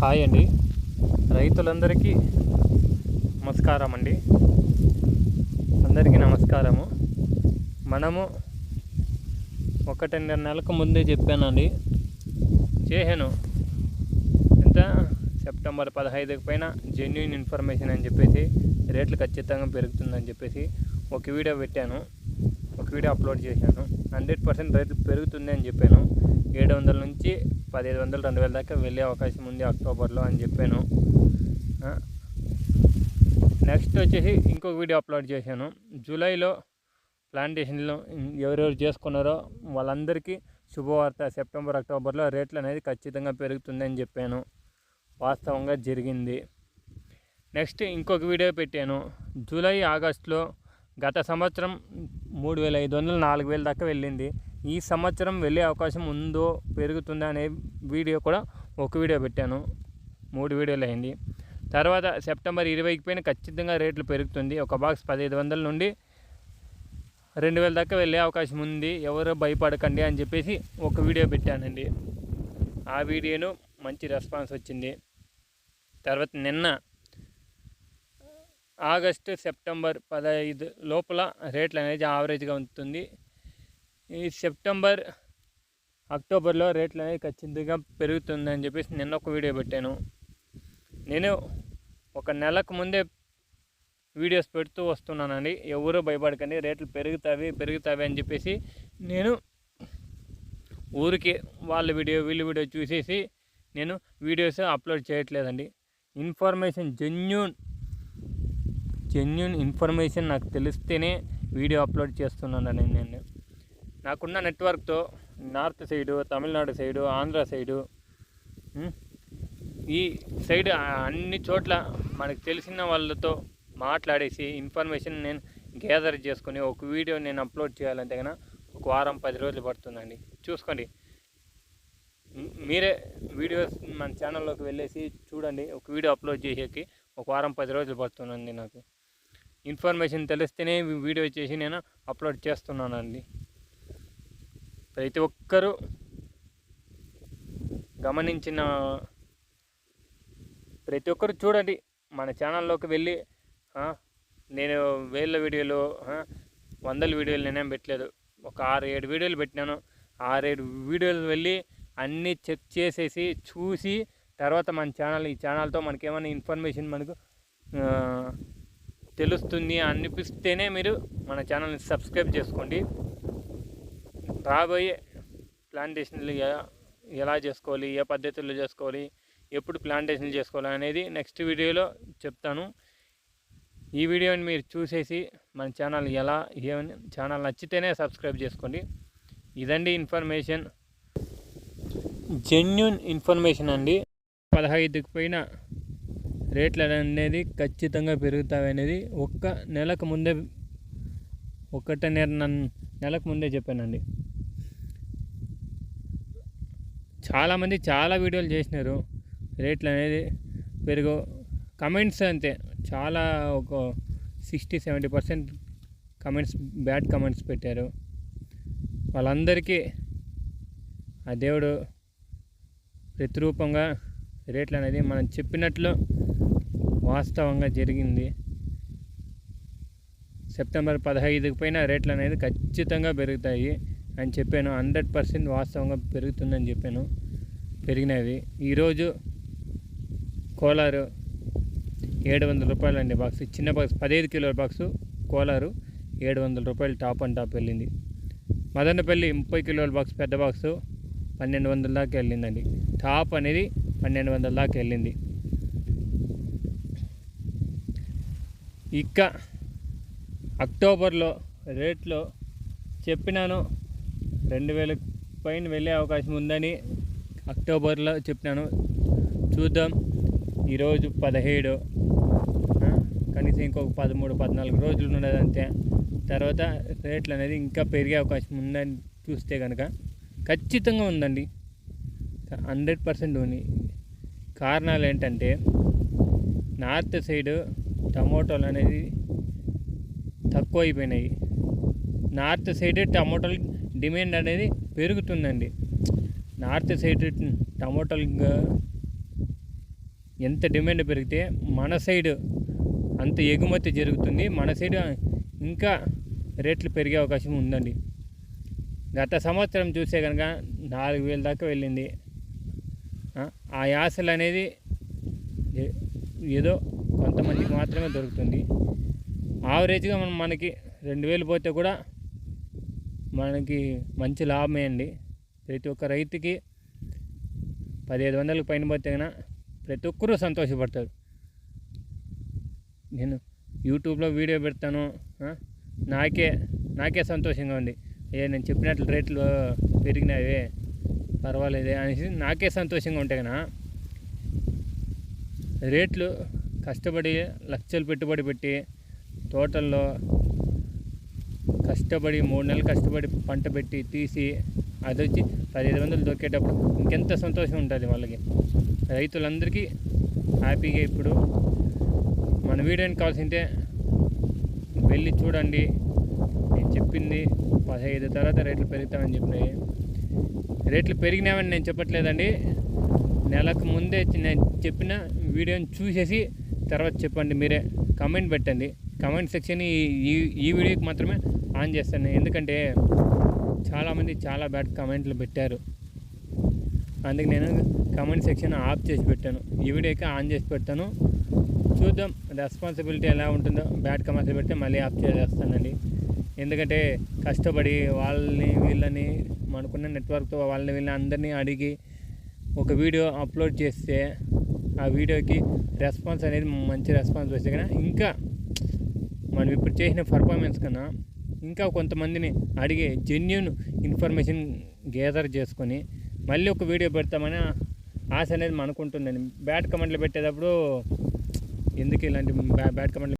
Hi అండి. రైతులందరికీ నమస్కారం అండి అందరికీ నమస్కారము. మనము ఒకటిన్నర నెలకు ముందే చెప్పానండి. చేశాను ఎంత? సెప్టెంబర్ పదహైదుకి పైన జెన్యున్ ఇన్ఫర్మేషన్ అని చెప్పేసి రేట్లు ఖచ్చితంగా పెరుగుతుందని చెప్పేసి ఒక వీడియో పెట్టాను. ఒక వీడియో అప్లోడ్ చేశాను. హండ్రెడ్ పర్సెంట్ రేట్లు పెరుగుతుంది అని చెప్పాను. ఏడు వందల నుంచి పదిహేను వందలు రెండు వేల దాకా వెళ్ళే అవకాశం ఉంది అక్టోబర్లో అని చెప్పాను. నెక్స్ట్ వచ్చేసి ఇంకొక వీడియో అప్లోడ్ చేశాను. జూలైలో ప్లాంటేషన్లో ఎవరెవరు చేసుకున్నారో వాళ్ళందరికీ శుభవార్త. సెప్టెంబర్ అక్టోబర్లో రేట్లు అనేది ఖచ్చితంగా పెరుగుతుంది అని చెప్పాను. వాస్తవంగా జరిగింది. నెక్స్ట్ ఇంకొక వీడియో పెట్టాను. జూలై ఆగస్టులో గత సంవత్సరం మూడు వేల ఐదు వందలు నాలుగు వేల దాకా వెళ్ళింది. ఈ సంవత్సరం వెళ్ళే అవకాశం ఉందో పెరుగుతుందా అనే వీడియో కూడా ఒక వీడియో పెట్టాను. మూడు వీడియోలు అయింది. తర్వాత సెప్టెంబర్ ఇరవైకి పైన ఖచ్చితంగా రేట్లు పెరుగుతుంది. ఒక బాక్స్ పదిహేను వందల నుండి రెండు వేల దాకా వెళ్ళే అవకాశం ఉంది. ఎవరు భయపడకండి అని చెప్పేసి ఒక వీడియో పెట్టానండి. ఆ వీడియోను మంచి రెస్పాన్స్ వచ్చింది. తర్వాత నిన్న ఆగస్టు సెప్టెంబర్ పదహైదు లోపల రేట్లు అనేది యావరేజ్గా ఉంటుంది. ఈ సెప్టెంబర్ అక్టోబర్లో రేట్లు అనేది ఖచ్చితంగా పెరుగుతుందని చెప్పేసి నిన్న ఒక వీడియో పెట్టాను. నేను ఒక నెలకు ముందే వీడియోస్ పెడుతూ వస్తున్నానండి. ఎవరూ భయపడకండి రేట్లు పెరుగుతావి పెరుగుతావి అని చెప్పేసి నేను ఊరికి వాళ్ళ వీడియో వీళ్ళ వీడియో చూసేసి నేను వీడియోస్ అప్లోడ్ చేయట్లేదండి. ఇన్ఫర్మేషన్ జెన్యున్ జెన్యున్ ఇన్ఫర్మేషన్ నాకు తెలిస్తేనే వీడియో అప్లోడ్ చేస్తున్నానండి నేను నాకున్న నెట్వర్క్తో north side Tamil Nadu side Andhra side ఈ సైడ్ అన్ని చోట్ల మనకు తెలిసిన వాళ్ళతో మాట్లాడేసి ఇన్ఫర్మేషన్ నేను గ్యాదర్ చేసుకొని ఒక వీడియో నేను అప్లోడ్ చేయాలంటే ఒక వారం పది రోజులు పడుతుందండి. చూసుకోండి. మీరే వీడియోస్ మన ఛానల్లోకి వెళ్ళేసి చూడండి. ఒక వీడియో అప్లోడ్ చేసేకి ఒక వారం పది రోజులు పడుతుందండి నాకు. ఇన్ఫర్మేషన్ తెలిస్తేనే వీడియో చేసి నేను అప్లోడ్ చేస్తున్నానండి. ప్రతి ఒక్కరూ గమనించిన ప్రతి ఒక్కరు చూడండి. మన ఛానల్లోకి వెళ్ళి నేను వేల వీడియోలు వందల వీడియోలు నేనేం పెట్టలేదు. ఒక ఆరు ఏడు వీడియోలు పెట్టినాను. ఆరేడు వీడియోలు వెళ్ళి అన్నీ చెక్ చేసేసి చూసి తర్వాత మన ఛానల్ ఈ ఛానల్తో మనకేమైనా ఇన్ఫర్మేషన్ మనకు తెలుస్తుంది అనిపిస్తేనే మీరు మన ఛానల్ని సబ్స్క్రైబ్ చేసుకోండి. రాబోయే ప్లాంటేషన్లు ఎలా చేసుకోవాలి ఏ పద్ధతుల్లో చేసుకోవాలి ఎప్పుడు ప్లాంటేషన్లు చేసుకోవాలి అనేది నెక్స్ట్ వీడియోలో చెప్తాను. ఈ వీడియోని మీరు చూసేసి మన ఛానల్ ఎలా ఏమని ఛానల్ నచ్చితేనే సబ్స్క్రైబ్ చేసుకోండి. ఇదండి ఇన్ఫర్మేషన్. జెన్యున్ ఇన్ఫర్మేషన్ అండి. పదహైదుకి పైన రేట్లు అనేది ఖచ్చితంగా పెరుగుతాయి అనేది ఒక్క నెలకు ముందే ఒకట నెలకు ముందే చెప్పానండి. చాలామంది చాలా వీడియోలు చేసినారు. రేట్లు అనేది పెరుగు కమెంట్స్ అంతే. చాలా ఒక sixty seventy percent comments bad comments పెట్టారు. వాళ్ళందరికీ ఆ దేవుడు ప్రతిరూపంగా రేట్లు అనేది మనం చెప్పినట్లు వాస్తవంగా జరిగింది. సెప్టెంబర్ పదహైదుకి పైన రేట్లు అనేది ఖచ్చితంగా పెరుగుతాయి అని చెప్పాను. హండ్రెడ్ పర్సెంట్ వాస్తవంగా పెరుగుతుందని చెప్పాను. పెరిగినవి. ఈరోజు కోలారు ఏడు వందల రూపాయలు అండి బాక్స్. చిన్న బాక్స్ పదిహేను కిలోల బాక్సు కోలారు ఏడు వందల రూపాయలు టాప్ అండ్ టాప్ వెళ్ళింది. మదనపల్లి ముప్పై కిలోల బాక్స్ పెద్ద బాక్సు పన్నెండు వందల దాకా వెళ్ళిందండి. టాప్ అనేది పన్నెండు వందల దాకా వెళ్ళింది. ఇక అక్టోబర్లో రేట్లో చెప్పినాను. రెండు వేల పైన వెళ్ళే అవకాశం ఉందని అక్టోబర్లో చెప్పినాను. చూద్దాం. ఈరోజు పదిహేడు. కనీసం ఇంకొక పదమూడు పద్నాలుగు రోజులు ఉన్నదంతే. తర్వాత రేట్లు అనేది ఇంకా పెరిగే అవకాశం ఉందని చూస్తే కనుక ఖచ్చితంగా ఉందండి. హండ్రెడ్ పర్సెంట్ ఉంది. కారణాలు ఏంటంటే నార్త్ సైడు టమోటాలు అనేది తక్కువ అయిపోయినాయి. నార్త్ సైడ్ టమోటాలు డిమాండ్ అనేది పెరుగుతుందండి. నార్త్ సైడ్ టమోటాలు ఎంత డిమాండ్ పెరిగితే మన సైడ్ అంత ఎగుమతి జరుగుతుంది. మన సైడ్ ఇంకా రేట్లు పెరిగే అవకాశం ఉందండి. గత సంవత్సరం చూస్తే కనుక నాలుగు వేల దాకా వెళ్ళింది. ఆ, యాసలు అనేది ఏదో కొంతమందికి మాత్రమే దొరుకుతుంది. ఆవరేజ్గా మనం మనకి రెండు వేలు పోతే కూడా మనకి మంచి లాభమే అండి. ప్రతి ఒక్క రైతుకి పదిహేను వందలకు పైన పోతే కన్నా ప్రతి ఒక్కరూ సంతోషపడతారు. నేను యూట్యూబ్లో వీడియో పెడతాను. నాకే నాకే సంతోషంగా ఉంది. ఏ నేను చెప్పినట్లు రేట్లు పెరిగినవి పర్వాలేదే అనేసి నాకే సంతోషంగా ఉంటాయి కదా రేట్లు కష్టపడి లక్షలు పెట్టుబడి పెట్టి తోటల్లో కష్టపడి మూడు నెలలు కష్టపడి పంట పెట్టి తీసి అది వచ్చి పదిహేను వందలు దొక్కేటప్పుడు ఇంకెంత సంతోషం ఉంటుంది వాళ్ళకి. రైతులందరికీ హ్యాపీగా ఇప్పుడు మన వీడియోని కావాల్సిందే వెళ్ళి చూడండి. నేను చెప్పింది పదహైదు తర్వాత రేట్లు పెరుగుతామని చెప్పినాయి. రేట్లు పెరిగినామని నేను చెప్పట్లేదండి. నెలకు ముందే నేను చెప్పిన వీడియోని చూసేసి తర్వాత చెప్పండి మీరే కమెంట్ పెట్టండి. కమెంట్ సెక్షన్ ఈ ఈ- ఈ వీడియోకి మాత్రమే ఆన్ చేస్తాను ఎందుకంటే చాలామంది చాలా బ్యాడ్ కమెంట్లు పెట్టారు. అందుకే నేను కమెంట్ సెక్షన్ ఆఫ్ చేసి పెట్టాను. ఈ వీడియోకి ఆన్ చేసి పెడతాను. చూద్దాం రెస్పాన్సిబిలిటీ ఎలా ఉంటుందో బ్యాడ్ కమెంట్స్ పెడితే మళ్ళీ ఆఫ్ చేసేస్తానండి ఎందుకంటే కష్టపడి వాళ్ళని వీళ్ళని మనకున్న నెట్వర్క్తో వాళ్ళని వీళ్ళని అందరినీ అడిగి ఒక వీడియో అప్లోడ్ చేస్తే ఆ వీడియోకి రెస్పాన్స్ అనేది మంచి రెస్పాన్స్ వస్తే కన్నా ఇంకా మనం ఇప్పుడు చేసిన పర్ఫార్మెన్స్ కన్నా ఇంకా కొంతమందిని అడిగే జెన్యున్ ఇన్ఫర్మేషన్ గేదర్ చేసుకొని మళ్ళీ ఒక వీడియో పెడతామని ఆశ అనేది మనకుంటుందండి బ్యాడ్ కమెంట్లు పెట్టేటప్పుడు ఎందుకు ఇలాంటి బ్యా బ్యాడ్ కమెంట్లు